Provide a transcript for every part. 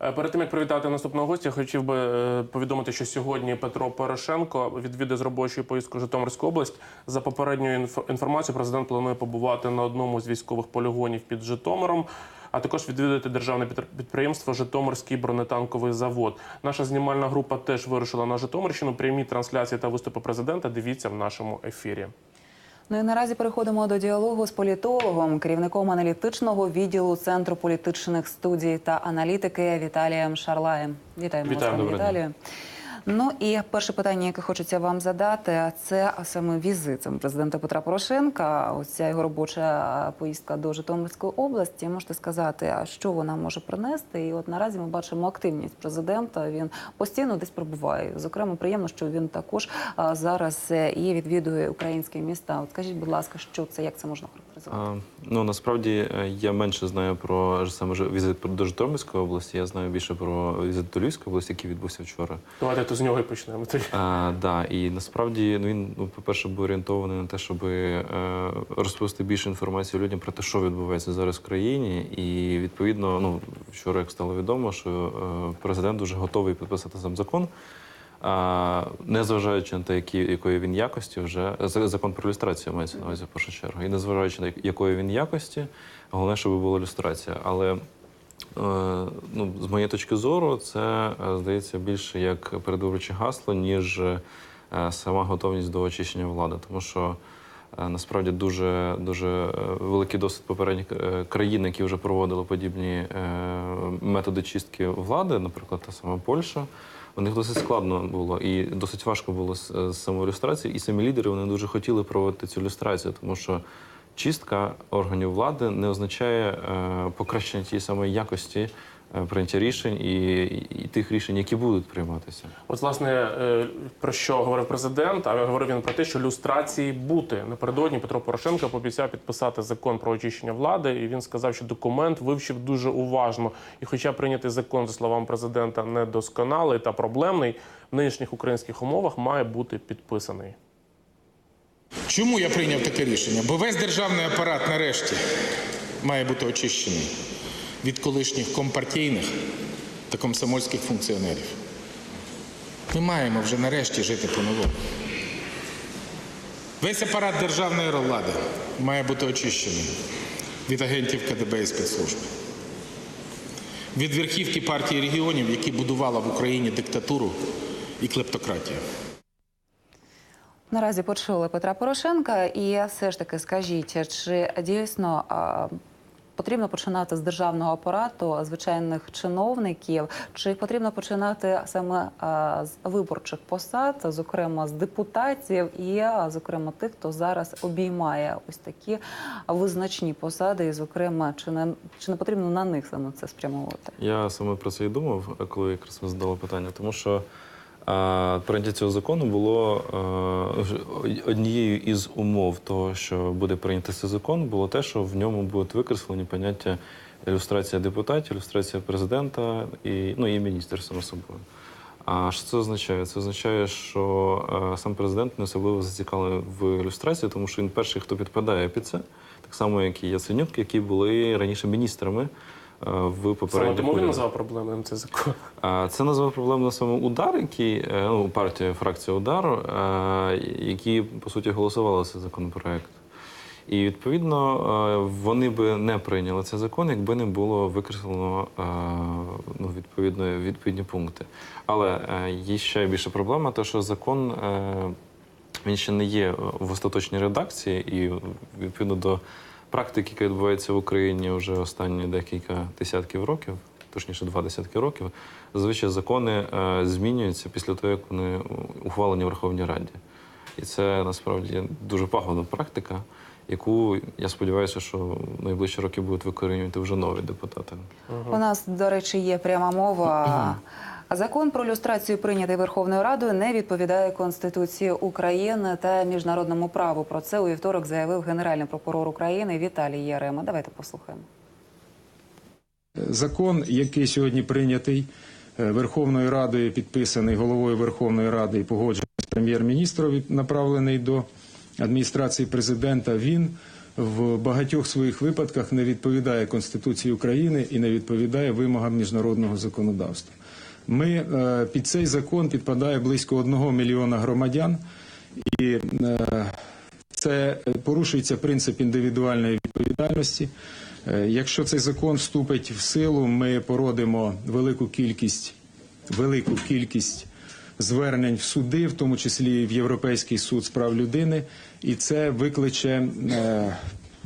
Е, Перед тим як привітати наступного гостя, хотів би е, повідомити, що сьогодні Петро Порошенко відвідає з робочою поїздкою Житомирську область. За попередньою інф- інформацією, президент планує побувати на одному з військових полігонів під Житомиром. А також відвідати державне підприємство Житомирський бронетанковий завод. Наша знімальна група теж вирушила на Житомирщину. Прямі трансляції та виступи президента. Дивіться в нашому ефірі. Ну і наразі переходимо до діалогу з політологом, керівником аналітичного відділу Центру політичних студій та аналітики Віталієм Шарлаєм. Вітаємо вас, Вітаю. Віталію. Ну і перше питання, яке хочеться вам задати, це саме візит президента Петра Порошенка. Ось ця його робоча поїздка до Житомирської області. Можете сказати, а що вона може принести? І от наразі ми бачимо активність президента. Він постійно десь перебуває. Зокрема, приємно, що він також зараз е, і відвідує українські міста. От скажіть, будь ласка, що це, як це можна характеризувати? А, ну насправді е, я менше знаю про саме візит до Житомирської області. Я знаю більше про візит до Львівської області, який відбувся вчора. Давайте то з нього і почнемо. А, да, і насправді ну, він, ну, по-перше, був орієнтований на те, щоб е, розповісти більше інформації людям про те, що відбувається зараз в країні. І відповідно, ну вчора, як стало відомо, що е, президент вже готовий підписати сам закон. Незважаючи на те, які, якої він якості, вже закон про люстрацію мається на увазі в першу чергу. І незважаючи на якої він якості, головне, щоб була люстрація. Але е, ну, з моєї точки зору, це е, здається більше як передвиборче гасло, ніж е, сама готовність до очищення влади. Тому що насправді дуже, дуже е, великий досвід попередніх е, країн, які вже проводили подібні е, методи чистки влади, наприклад, та сама Польща. У них досить складно було і досить важко було з, з самою люстрацією. І самі лідери вони дуже хотіли проводити цю люстрацію, тому що чистка органів влади не означає е, покращення тієї самої якості е, прийняття рішень і, і, і тих рішень, які будуть прийматися. От, власне, е, про що говорив президент, а говорив він про те, що люстрації бути. Напередодні Петро Порошенко пообіцяв підписати закон про очищення влади, і він сказав, що документ вивчив дуже уважно. І хоча прийнятий закон, за словами президента, недосконалий та проблемний, в нинішніх українських умовах має бути підписаний. Чому я прийняв таке рішення? Бо весь державний апарат нарешті має бути очищений від колишніх компартійних та комсомольських функціонерів. Ми маємо вже нарешті жити по-новому. Весь апарат державної влади має бути очищений від агентів КДБ і спецслужб. Від верхівки партії регіонів, які будувала в Україні диктатуру і клептократію. Наразі почули Петра Порошенка, і все ж таки скажіть, чи дійсно потрібно починати з державного апарату, звичайних чиновників, чи потрібно починати саме з виборчих посад, зокрема з депутатів, і зокрема тих, хто зараз обіймає ось такі визначні посади, і зокрема, чи не чи не потрібно на них саме це спрямовувати? Я саме про це і думав, коли якраз ви задали питання, тому що прийняття цього закону було однією із умов того, що буде прийнятий цей закон, було те, що в ньому будуть викреслені поняття ілюстрація депутатів, ілюстрація президента і, ну, і міністр само собою. А що це означає? Це означає, що е, сам президент не особливо зацікавлений в ілюстрації, тому що він перший, хто підпадає під це, так само, як і Яценюк, які були раніше міністрами е, в Саме попередніх тому він назвав проблемним цей закон. Це назвав проблемою саме удар, який е, ну, партія фракція удару, е, які по суті голосували за цей законопроект. І відповідно вони би не прийняли цей закон, якби не було викреслено ну, відповідно відповідні пункти. Але є ще більша проблема, те, що закон він ще не є в остаточній редакції, і відповідно до практики, яка відбувається в Україні вже останні декілька десятків років, точніше два десятки років, зазвичай закони е, змінюються після того, як вони ухвалені в Верховній Раді. І це насправді дуже пагубна практика, яку я сподіваюся, що в найближчі роки будуть викорінювати вже нові депутати. У нас, до речі, є пряма мова. Закон про люстрацію, прийнятий Верховною Радою, не відповідає Конституції України та міжнародному праву. Про це у вівторок заявив генеральний прокурор України Віталій Ярема. Давайте послухаємо. Закон, який сьогодні прийнятий е, Верховною Радою, підписаний головою Верховної Ради і погоджений з прем'єр-міністром, направлений до адміністрації президента, він в багатьох своїх випадках не відповідає Конституції України і не відповідає вимогам міжнародного законодавства. Ми е, під цей закон підпадає близько одного мільйона громадян, і е, це порушується принцип індивідуальної відповідальності. Е, Якщо цей закон вступить в силу, ми породимо велику кількість, велику кількість звернень в суди, в тому числі в Європейський суд з прав людини, і це викличе.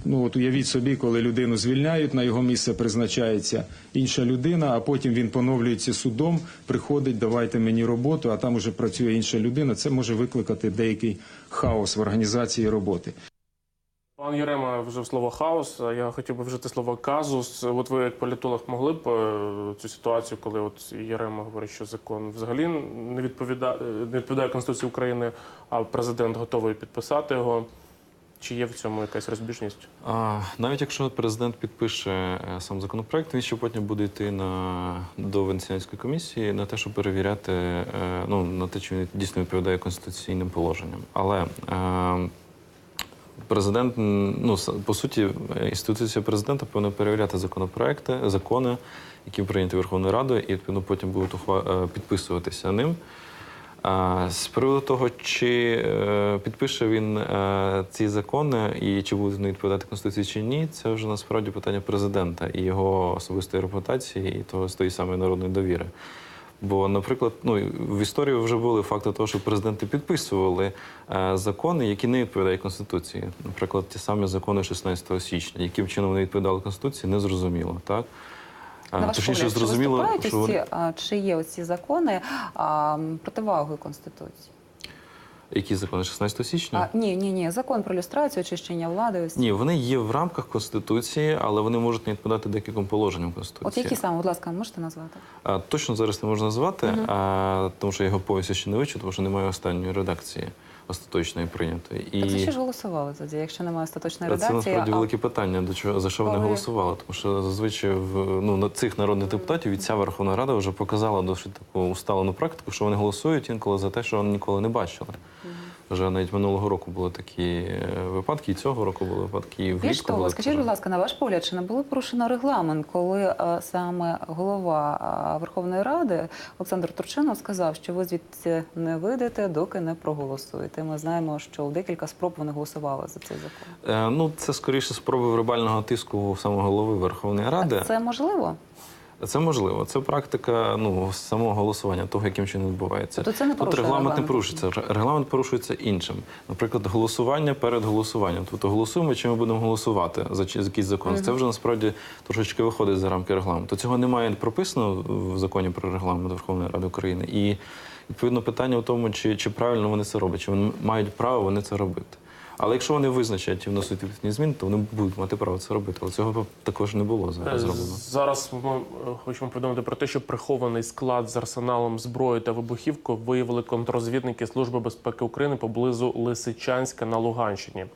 Ну от уявіть собі, коли людину звільняють, на його місце призначається інша людина, а потім він поновлюється судом, приходить, давайте мені роботу, а там уже працює інша людина. Це може викликати деякий хаос в організації роботи. Пан Єрема вжив слово хаос. Я хотів би вжити слово казус. От ви як політолог могли б е, цю ситуацію, коли от Єрема говорить, що закон взагалі не відповідає, не відповідає Конституції України, а президент готовий підписати його. Чи є в цьому якась розбіжність? А, навіть якщо президент підпише е, сам законопроект, він ще потім буде йти на до Венеціанської комісії на те, щоб перевіряти е, ну, на те, чи він дійсно відповідає конституційним положенням. Але е, президент, ну по суті, інституція президента повинна перевіряти законопроекти, закони, які прийняті Верховною Радою, і відповідно потім будуть ухва- е, підписуватися ним. З приводу того, чи е, підпише він е, ці закони і чи буде відповідати Конституції чи ні, це вже насправді питання президента і його особистої репутації, і того з тої самої народної довіри. Бо, наприклад, ну в історії вже були факти того, що президенти підписували е, закони, які не відповідають Конституції. Наприклад, ті самі закони 16 січня, яким чином вони відповідали Конституції, не зрозуміло. Так На ваш Точніше, погляд, чи зрозуміло, виступають що вони- чи є оці закони а, противагою Конституції? які закони 16 січня. А, ні, ні, ні, закон про люстрацію, очищення влади. Ось. Ні, вони є в рамках Конституції, але вони можуть не відповідати декільком положенням Конституції. От які саме, будь ласка, можете назвати? А, точно зараз не можна назвати, а, тому що я його повністю ще не вивчив, тому що немає останньої редакції остаточної прийнятої. І Так за що ж голосували тоді, якщо немає остаточної Та це насправді а- велике питання, до чого за що вони Коли- голосували. Тому що зазвичай в ну на цих народних депутатів і ця Верховна Рада вже показала досить таку усталену практику, що вони голосують інколи за те, що вони ніколи не бачили. Вже навіть минулого року були такі е, випадки, і цього року були випадки, і Більш того, були. скажіть, будь ласка, на ваш погляд, чи не було порушено регламент, коли е, саме голова е, Верховної Ради Олександр Турчинов сказав, що ви звідси не вийдете, доки не проголосуєте. Ми знаємо, що у декілька спроб вони голосували за цей закон. Е, Ну, це скоріше спроби вербального тиску самого голови Верховної Ради. А це можливо? Це можливо. Це практика ну самого голосування, того, яким чином відбувається. Тобто це не Тут регламент не порушується. Регламент порушується іншим. Наприклад, голосування перед голосуванням. Тобто голосуємо, чи ми будемо голосувати за якийсь закон. Це вже насправді трошечки виходить за рамки регламенту. Цього немає прописано в законі про регламент Верховної Ради України. І відповідно питання в тому, чи, чи правильно вони це роблять, чи вони мають право вони це робити. Але якщо вони визначать і вносять відповідні зміни, то вони будуть мати право це робити. Але цього також не було зараз зроблено. Зараз ми е, хочемо повідомити про те, що прихований склад з арсеналом зброї та вибухівку виявили контррозвідники Служби безпеки України поблизу Лисичанська на Луганщині.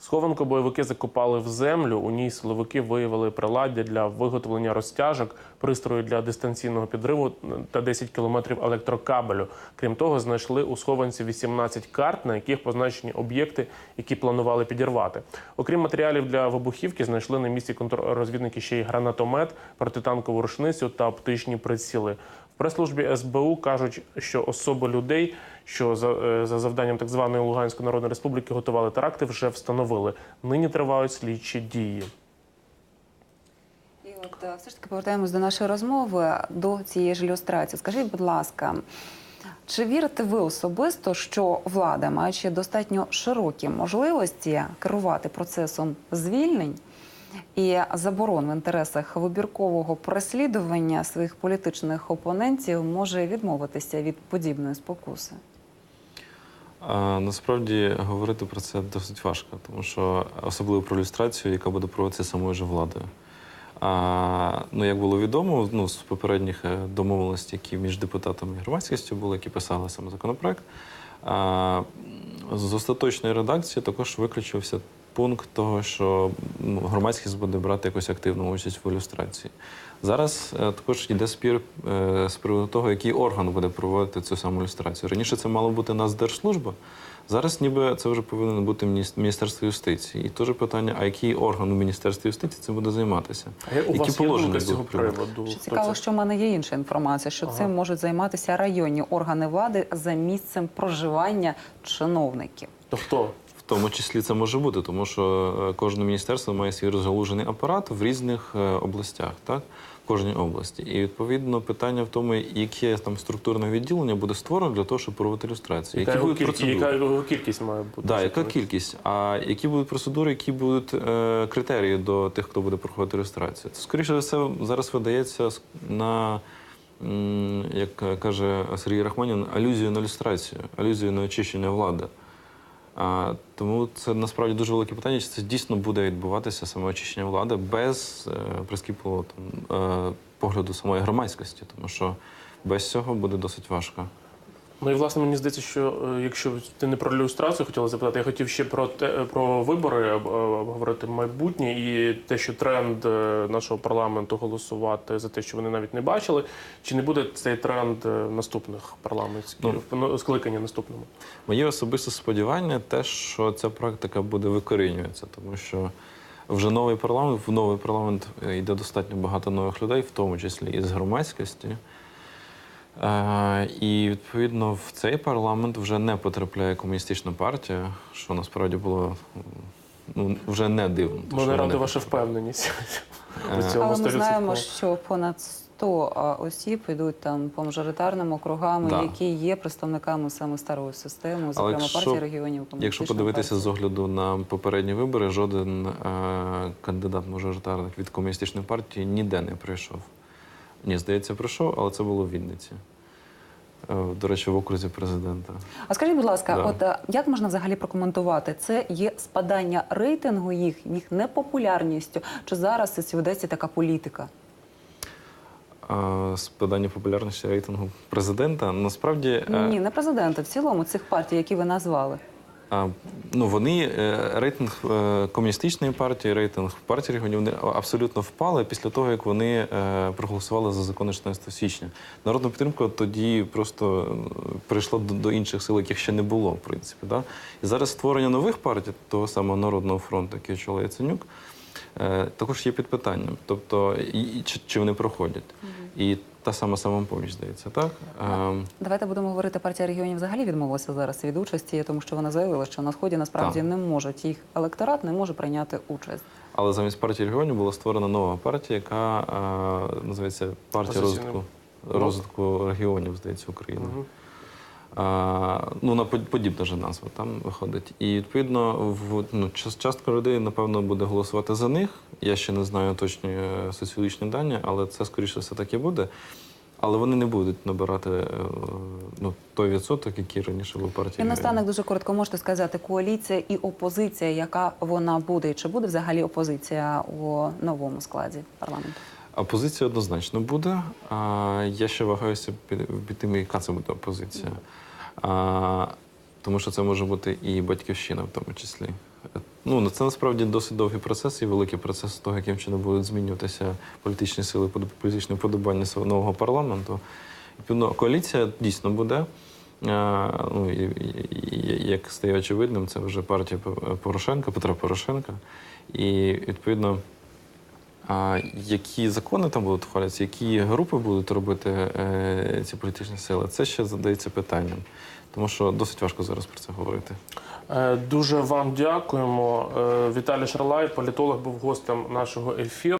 Схованку бойовики закопали в землю. У ній силовики виявили приладдя для виготовлення розтяжок, пристрої для дистанційного підриву та 10 кілометрів електрокабелю. Крім того, знайшли у схованці 18 карт, на яких позначені об'єкти, які планували підірвати. Окрім матеріалів для вибухівки, знайшли на місці контррозвідники ще й гранатомет, протитанкову рушницю та оптичні приціли. Прес-службі СБУ кажуть, що особи людей, що за, е, за завданням так званої Луганської Народної Республіки готували теракти, вже встановили. Нині тривають слідчі дії. І от е, все ж таки повертаємось до нашої розмови до цієї ж ілюстрації. Скажіть, будь ласка, чи вірите ви особисто, що влада, маючи достатньо широкі можливості керувати процесом звільнень і заборон в інтересах вибіркового переслідування своїх політичних опонентів, може відмовитися від подібної спокуси? Насправді говорити про це досить важко, тому що особливо про ілюстрацію, яка буде проводитися самою ж владою. А, ну, як було відомо, ну, з попередніх е, домовленостей, які між депутатами і громадськістю були, які писали саме законопроект, а, з остаточної редакції також виключився пункт того, що громадськість буде брати якусь активну участь в ілюстрації. Зараз е, також йде спір е, з приводу того, який орган буде проводити цю саму ілюстрацію. Раніше це мало бути Нацдержслужба. Зараз ніби це вже повинно бути Міністерство юстиції. І теж питання, а який орган у Міністерстві юстиції цим буде займатися? А я- у вас є з цього приводу? Що цікаво, це? що в мене є інша інформація, що цим можуть займатися районні органи влади за місцем проживання чиновників. То хто? Тому числі це може бути, тому що е, кожне міністерство має свій розгалужений апарат в різних е, областях, так? В кожній області. І відповідно питання в тому, яке там структурне відділення буде створено для того, щоб проводити ілюстрацію. Яка Які його, будуть кількість, процедури? яка кількість має бути? Да, яка кількість? А які будуть процедури, які будуть е, критерії до тих, хто буде проходити реєстрацію? Це скоріше за все зараз видається на, як каже Сергій Рахманін, алюзію на люстрацію, алюзію на очищення влади. А, тому це насправді дуже велике питання, чи це дійсно буде відбуватися саме очищення влади без е, прискіпливого там, е, погляду самої громадськості, тому що без цього буде досить важко. Ну і власне мені здається, що е, якщо ти не про ілюстрацію хотіла запитати, я хотів ще про те про вибори обговорити майбутнє і те, що тренд е, нашого парламенту голосувати за те, що вони навіть не бачили. Чи не буде цей тренд е, наступних парламентських ну, скликання наступному? Моє особисте сподівання те, що ця практика буде викорінюватися, тому що вже новий парламент, в новий парламент е, йде достатньо багато нових людей, в тому числі і з громадськості. Е, і відповідно в цей парламент вже не потрапляє комуністична партія, що насправді було ну, вже не дивно. Мене не ваша впевненість у цьому Але ми знаємо, 100%. що понад 100 осіб йдуть там по мажоритарним округам, Да. які є представниками саме старої системи, зокрема якщо- партії регіонів. Якщо подивитися партія. з огляду на попередні вибори, жоден е, кандидат мажоритарник від комуністичної партії ніде не прийшов. Ні, здається, прийшов, але це було в Вінниці. Е, До речі, в окрузі президента. А скажіть, будь ласка, Да. от е, як можна взагалі прокоментувати? Це є спадання рейтингу їх, їх непопулярністю? Чи зараз це ведеться така політика? Е, Спадання популярності рейтингу президента. Насправді Ні, не президента, в цілому цих партій, які ви назвали. Ну, вони е, рейтинг е, комуністичної партії, рейтинг партії регіонів вони абсолютно впали після того, як вони е, проголосували за закони 16 січня. Народна підтримка тоді просто перейшла до, інших сил, яких ще не було, в принципі. Да? І зараз створення нових партій, того самого Народного фронту, який очолює Яценюк, також є під питанням. Тобто, і, чи, чи вони проходять. І та сама самопоміч, здається, так? Е, Давайте будемо говорити, партія регіонів взагалі відмовилася зараз від участі, тому що вона заявила, що на сході насправді Так. не можуть їх електорат не може прийняти участь. Але замість партії регіонів була створена нова партія, яка е, називається партія розвитку, розвитку регіонів, здається, України. Мгм. Ну, на подібна же назва там виходить. І відповідно, в, ну, час- частка людей, напевно, буде голосувати за них. Я ще не знаю точні е, соціологічні дані, але це скоріше все таки буде. Але вони не будуть набирати е, ну, той відсоток, який раніше був партії. І наостанок дуже коротко можете сказати, коаліція і опозиція, яка вона буде, і чи буде взагалі опозиція у новому складі парламенту? Опозиція однозначно буде. А, я ще вагаюся під, тим, яка це буде опозиція. А, тому що це може бути і батьківщина в тому числі. Ну, це насправді досить довгий процес і великий процес того, яким чином будуть змінюватися політичні сили, політичне вподобання нового парламенту. Відповідно, коаліція дійсно буде. А, ну, і, і, як стає очевидним, це вже партія Порошенка, Петра Порошенка. І відповідно. А які закони там будуть ухвалюватися, які групи будуть робити е, ці політичні сили, це ще задається питанням. Тому що досить важко зараз про це говорити. Е, Дуже вам дякуємо. Е, Віталій Шарлай, політолог, був гостем нашого ефіру.